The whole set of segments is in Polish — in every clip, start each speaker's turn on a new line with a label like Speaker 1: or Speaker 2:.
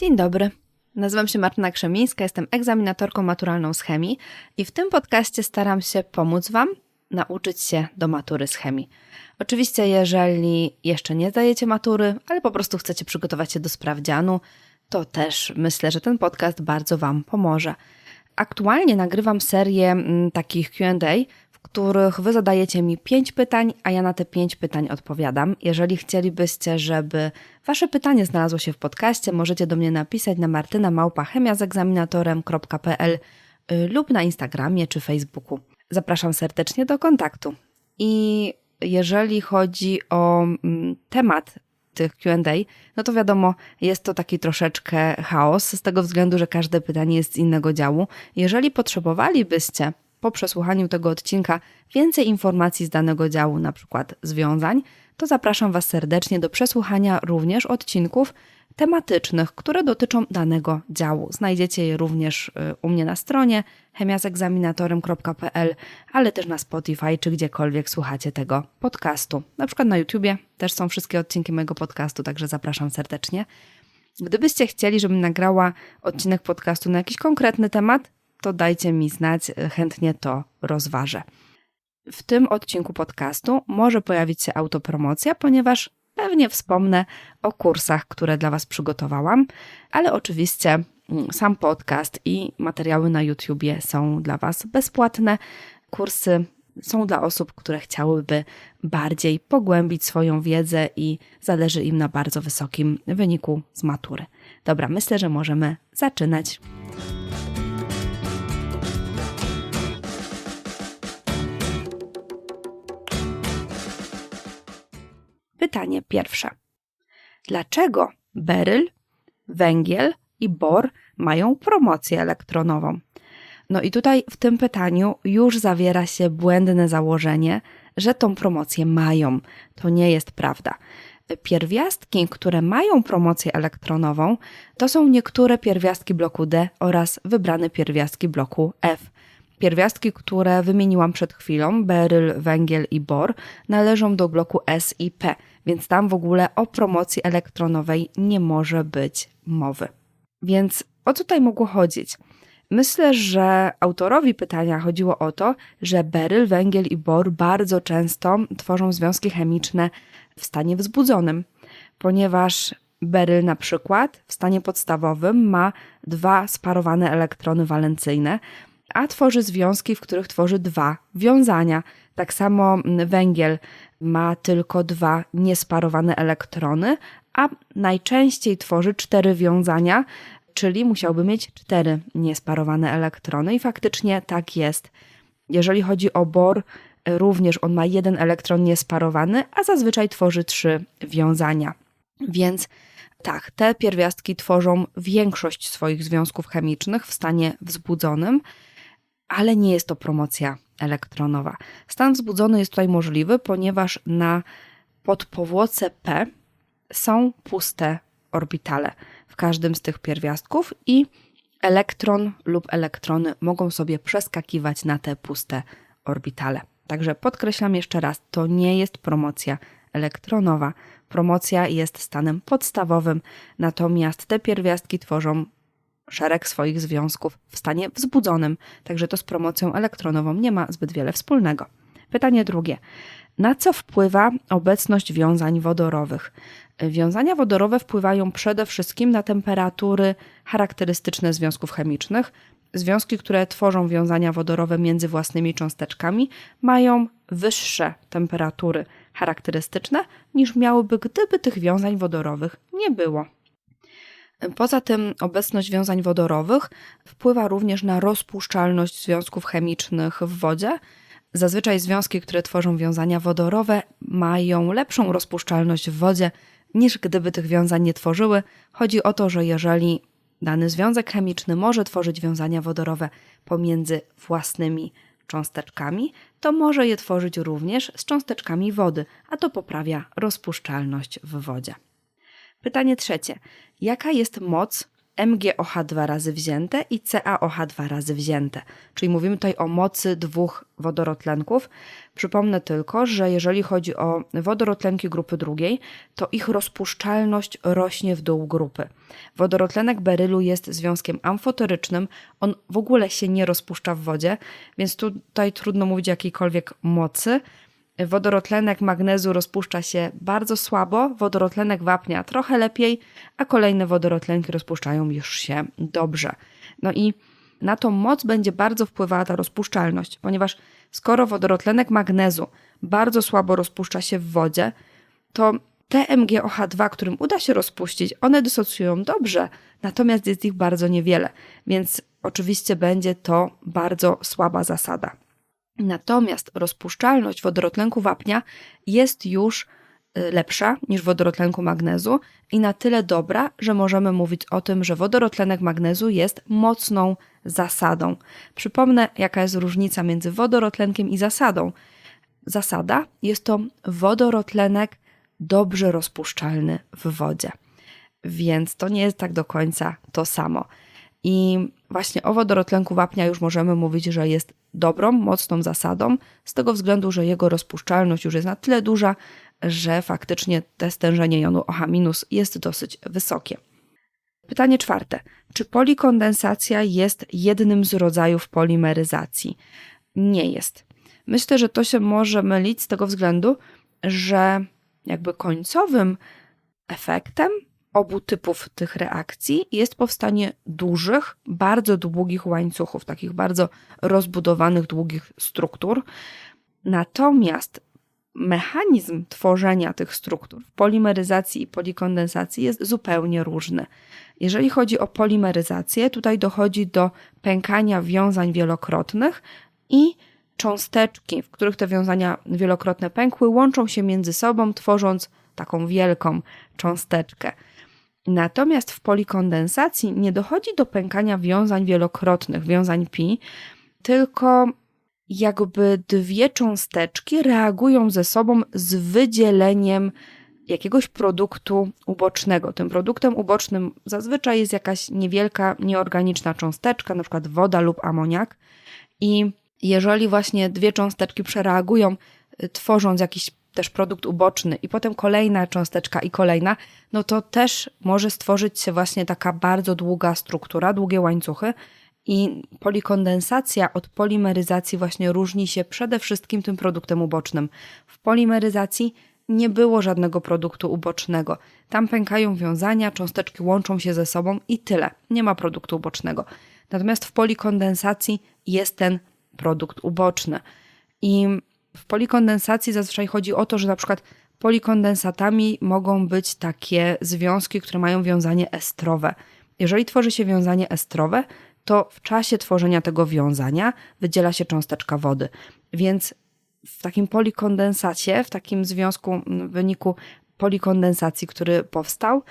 Speaker 1: Dzień dobry. Nazywam się Martyna Krzemińska, jestem egzaminatorką maturalną z chemii i w tym podcaście staram się pomóc Wam nauczyć się do matury z chemii. Oczywiście, jeżeli jeszcze nie zdajecie matury, ale po prostu chcecie przygotować się do sprawdzianu, to też myślę, że ten podcast bardzo Wam pomoże. Aktualnie nagrywam serię mm, takich QA, których Wy zadajecie mi pięć pytań, a ja na te pięć pytań odpowiadam. Jeżeli chcielibyście, żeby Wasze pytanie znalazło się w podcaście, możecie do mnie napisać na martynamałpa.chemiazegzaminatorem.pl y, lub na Instagramie czy Facebooku. Zapraszam serdecznie do kontaktu. I jeżeli chodzi o mm, temat tych QA, no to wiadomo, jest to taki troszeczkę chaos, z tego względu, że każde pytanie jest z innego działu. Jeżeli potrzebowalibyście po przesłuchaniu tego odcinka więcej informacji z danego działu, na przykład związań, to zapraszam Was serdecznie do przesłuchania również odcinków tematycznych, które dotyczą danego działu. Znajdziecie je również y, u mnie na stronie chemiazegzaminatorem.pl, ale też na Spotify czy gdziekolwiek słuchacie tego podcastu. Na przykład na YouTubie też są wszystkie odcinki mojego podcastu, także zapraszam serdecznie. Gdybyście chcieli, żebym nagrała odcinek podcastu na jakiś konkretny temat, to dajcie mi znać, y, chętnie to rozważę. W tym odcinku podcastu może pojawić się autopromocja, ponieważ pewnie wspomnę o kursach, które dla Was przygotowałam, ale oczywiście mm, sam podcast i materiały na YouTubie są dla Was bezpłatne. Kursy są dla osób, które chciałyby bardziej pogłębić swoją wiedzę i zależy im na bardzo wysokim wyniku z matury. Dobra, myślę, że możemy zaczynać. Pytanie pierwsze. Dlaczego beryl, węgiel i bor mają promocję elektronową? No i tutaj w tym pytaniu już zawiera się błędne założenie, że tą promocję mają. To nie jest prawda. Pierwiastki, które mają promocję elektronową, to są niektóre pierwiastki bloku D oraz wybrane pierwiastki bloku F. Pierwiastki, które wymieniłam przed chwilą, beryl, węgiel i bor, należą do bloku S i P, więc tam w ogóle o promocji elektronowej nie może być mowy. Więc o co tutaj mogło chodzić? Myślę, że autorowi pytania chodziło o to, że beryl, węgiel i bor bardzo często tworzą związki chemiczne w stanie wzbudzonym, ponieważ beryl na przykład w stanie podstawowym ma dwa sparowane elektrony walencyjne, a tworzy związki, w których tworzy dwa wiązania. Tak samo węgiel ma tylko dwa niesparowane elektrony, a najczęściej tworzy cztery wiązania, czyli musiałby mieć cztery niesparowane elektrony i faktycznie tak jest. Jeżeli chodzi o bor, również on ma jeden elektron niesparowany, a zazwyczaj tworzy trzy wiązania. Więc tak, te pierwiastki tworzą większość swoich związków chemicznych w stanie wzbudzonym, ale nie jest to promocja elektronowa. Stan wzbudzony jest tutaj możliwy, ponieważ na podpowłoce P są puste orbitale w każdym z tych pierwiastków i elektron lub elektrony mogą sobie przeskakiwać na te puste orbitale. Także podkreślam jeszcze raz, to nie jest promocja elektronowa. Promocja jest stanem podstawowym, natomiast te pierwiastki tworzą szereg swoich związków w stanie wzbudzonym, także to z promocją elektronową nie ma zbyt wiele wspólnego. Pytanie drugie. Na co wpływa obecność wiązań wodorowych? Wiązania wodorowe wpływają przede wszystkim na temperatury charakterystyczne związków chemicznych. Związki, które tworzą wiązania wodorowe między własnymi cząsteczkami, mają wyższe temperatury charakterystyczne niż miałyby, gdyby tych wiązań wodorowych nie było. Poza tym obecność wiązań wodorowych wpływa również na rozpuszczalność związków chemicznych w wodzie. Zazwyczaj związki, które tworzą wiązania wodorowe, mają lepszą rozpuszczalność w wodzie niż gdyby tych wiązań nie tworzyły. Chodzi o to, że jeżeli dany związek chemiczny może tworzyć wiązania wodorowe pomiędzy własnymi cząsteczkami, to może je tworzyć również z cząsteczkami wody, a to poprawia rozpuszczalność w wodzie. Pytanie trzecie. Jaka jest moc MgOH dwa razy wzięte i CaOH dwa razy wzięte. Czyli mówimy tutaj o mocy dwóch wodorotlenków. Przypomnę tylko, że jeżeli chodzi o wodorotlenki grupy drugiej, to ich rozpuszczalność rośnie w dół grupy. Wodorotlenek berylu jest związkiem amfoterycznym, on w ogóle się nie rozpuszcza w wodzie, więc tutaj trudno mówić o jakiejkolwiek mocy. Wodorotlenek magnezu rozpuszcza się bardzo słabo, wodorotlenek wapnia trochę lepiej, a kolejne wodorotlenki rozpuszczają już się dobrze. No i na tą moc będzie bardzo wpływała ta rozpuszczalność, ponieważ skoro wodorotlenek magnezu bardzo słabo rozpuszcza się w wodzie, to te MgOH2, którym uda się rozpuścić, one dysocjują dobrze, natomiast jest ich bardzo niewiele, więc oczywiście będzie to bardzo słaba zasada. Natomiast rozpuszczalność wodorotlenku wapnia jest już y, lepsza niż wodorotlenku magnezu i na tyle dobra, że możemy mówić o tym, że wodorotlenek magnezu jest mocną zasadą. Przypomnę, jaka jest różnica między wodorotlenkiem i zasadą. Zasada jest to wodorotlenek dobrze rozpuszczalny w wodzie. Więc to nie jest tak do końca to samo. I właśnie o wodorotlenku wapnia już możemy mówić, że jest dobrą, mocną zasadą, z tego względu, że jego rozpuszczalność już jest na tyle duża, że faktycznie te stężenie jonu OH- jest dosyć wysokie. Pytanie czwarte. Czy polikondensacja jest jednym z rodzajów polimeryzacji? Nie jest. Myślę, że to się może mylić z tego względu, że jakby końcowym efektem obu typów tych reakcji jest powstanie dużych, bardzo długich łańcuchów, takich bardzo rozbudowanych, długich struktur. Natomiast mechanizm tworzenia tych struktur w polimeryzacji i polikondensacji jest zupełnie różny. Jeżeli chodzi o polimeryzację, tutaj dochodzi do pękania wiązań wielokrotnych i cząsteczki, w których te wiązania wielokrotne pękły, łączą się między sobą, tworząc taką wielką cząsteczkę. Natomiast w polikondensacji nie dochodzi do pękania wiązań wielokrotnych, wiązań pi, tylko jakby dwie cząsteczki reagują ze sobą z wydzieleniem jakiegoś produktu ubocznego. Tym produktem ubocznym zazwyczaj jest jakaś niewielka, nieorganiczna cząsteczka, na przykład woda lub amoniak. I jeżeli właśnie dwie cząsteczki przereagują, y, tworząc jakiś też produkt uboczny i potem kolejna cząsteczka i kolejna, no to też może stworzyć się właśnie taka bardzo długa struktura, długie łańcuchy. I polikondensacja od polimeryzacji właśnie różni się przede wszystkim tym produktem ubocznym. W polimeryzacji nie było żadnego produktu ubocznego. Tam pękają wiązania, cząsteczki łączą się ze sobą i tyle. Nie ma produktu ubocznego. Natomiast w polikondensacji jest ten produkt uboczny. I w polikondensacji zazwyczaj chodzi o to, że na przykład polikondensatami mogą być takie związki, które mają wiązanie estrowe. Jeżeli tworzy się wiązanie estrowe, to w czasie tworzenia tego wiązania wydziela się cząsteczka wody. Więc w takim polikondensacie, w takim związku w wyniku polikondensacji, który powstał,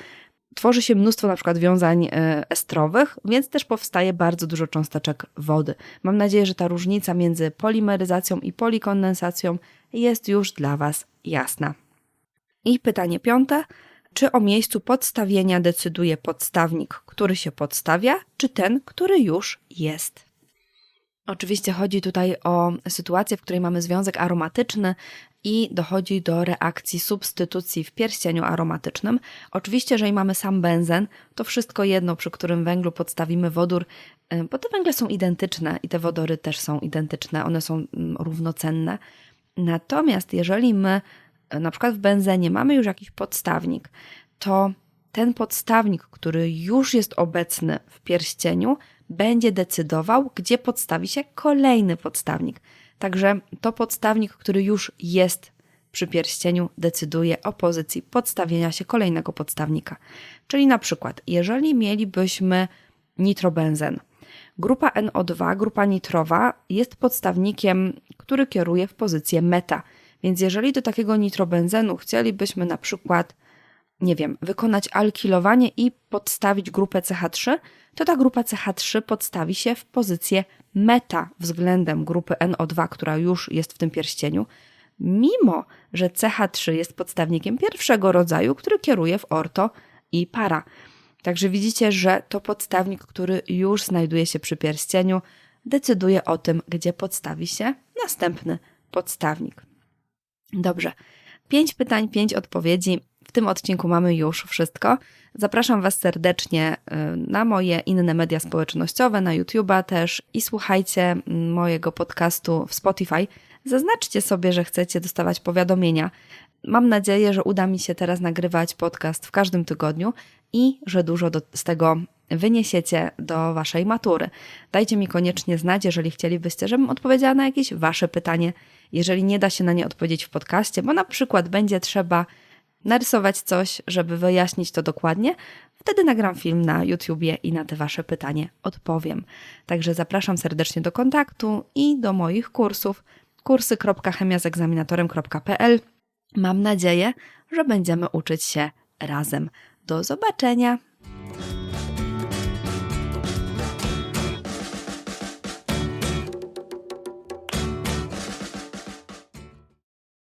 Speaker 1: tworzy się mnóstwo na przykład wiązań e, estrowych, więc też powstaje bardzo dużo cząsteczek wody. Mam nadzieję, że ta różnica między polimeryzacją i polikondensacją jest już dla Was jasna. I pytanie piąte. Czy o miejscu podstawienia decyduje podstawnik, który się podstawia, czy ten, który już jest? Oczywiście chodzi tutaj o sytuację, w której mamy związek aromatyczny i dochodzi do reakcji substytucji w pierścieniu aromatycznym. Oczywiście, jeżeli mamy sam benzen, to wszystko jedno, przy którym węglu podstawimy wodór, y, bo te węgle są identyczne i te wodory też są identyczne, one są mm, równocenne. Natomiast jeżeli my y, na przykład w benzenie mamy już jakiś podstawnik, to ten podstawnik, który już jest obecny w pierścieniu, będzie decydował, gdzie podstawi się kolejny podstawnik. Także to podstawnik, który już jest przy pierścieniu, decyduje o pozycji podstawienia się kolejnego podstawnika. Czyli na przykład, jeżeli mielibyśmy nitrobenzen, grupa NO2, grupa nitrowa, jest podstawnikiem, który kieruje w pozycję meta. Więc jeżeli do takiego nitrobenzenu chcielibyśmy na przykład nie wiem, wykonać alkilowanie i podstawić grupę CH3, to ta grupa CH3 podstawi się w pozycję meta względem grupy NO2, która już jest w tym pierścieniu, mimo że CH3 jest podstawnikiem pierwszego rodzaju, który kieruje w orto i para. Także widzicie, że to podstawnik, który już znajduje się przy pierścieniu, decyduje o tym, gdzie podstawi się następny podstawnik. Dobrze. Pięć pytań, pięć odpowiedzi. W tym odcinku mamy już wszystko. Zapraszam Was serdecznie y, na moje inne media społecznościowe, na YouTube'a też i słuchajcie mojego podcastu w Spotify. Zaznaczcie sobie, że chcecie dostawać powiadomienia. Mam nadzieję, że uda mi się teraz nagrywać podcast w każdym tygodniu i że dużo do, z tego wyniesiecie do Waszej matury. Dajcie mi koniecznie znać, jeżeli chcielibyście, żebym odpowiedziała na jakieś Wasze pytanie, jeżeli nie da się na nie odpowiedzieć w podcaście, bo na przykład będzie trzeba narysować coś, żeby wyjaśnić to dokładnie, wtedy nagram film na YouTubie i na te Wasze pytanie odpowiem. Także zapraszam serdecznie do kontaktu i do moich kursów kursy.chemiazegzaminatorem.pl Mam nadzieję, że będziemy uczyć się razem. Do zobaczenia!